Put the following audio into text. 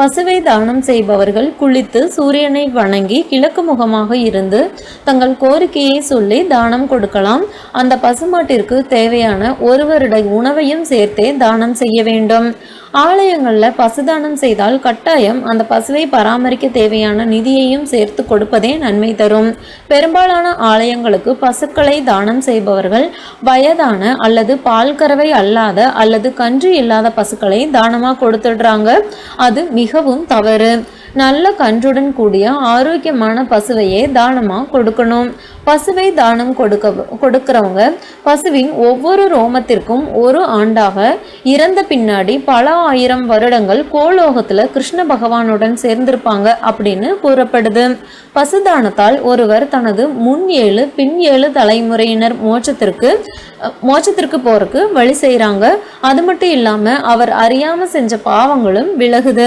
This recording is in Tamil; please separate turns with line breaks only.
பசுவை தானம் செய்பவர்கள் குளித்து சூரியனை வணங்கி கிழக்கு முகமாக இருந்து தங்கள் கோரிக்கையை சொல்லி தானம் கொடுக்கலாம். அந்த பசுமாட்டிற்கு தேவையான ஒரு வருட உணவையும் சேர்த்தே தானம் செய்ய வேண்டும். ஆலயங்களில் பசுதானம் செய்தால் கட்டாயம் அந்த பசுவை பராமரிக்க தேவையான நிதியையும் சேர்த்து கொடுப்பதே நன்மை தரும். பெரும்பாலான ஆலயங்களுக்கு பசுக்களை தானம் செய்பவர்கள் வயதான அல்லது பால் கறவை அல்லாத அல்லது கன்று இல்லாத பசுக்களை தானமாக கொடுத்துடுறாங்க. அது மிகவும் தவறு. நல்ல கன்றுடன் கூடிய ஆரோக்கியமான பசுவையே தானமா கொடுக்கணும். பசுவை தானம் கொடுக்க கொடுக்கிறவங்க பசுவின் ஒவ்வொரு ரோமத்திற்கும் ஒரு ஆண்டாக இறந்த பின்னாடி பல ஆயிரம் வருடங்கள் கோலோகத்துல கிருஷ்ண பகவானுடன் சேர்ந்திருப்பாங்க அப்படின்னு கூறப்படுது. பசுதானத்தால் ஒருவர் தனது முன் ஏழு பின் ஏழு தலைமுறையினர் மோட்சத்திற்கு மோட்சத்திற்கு போறதுக்கு வழி செய்கிறாங்க அது மட்டும் இல்லாம அவர் அறியாம செஞ்ச பாவங்களும் விலகுது.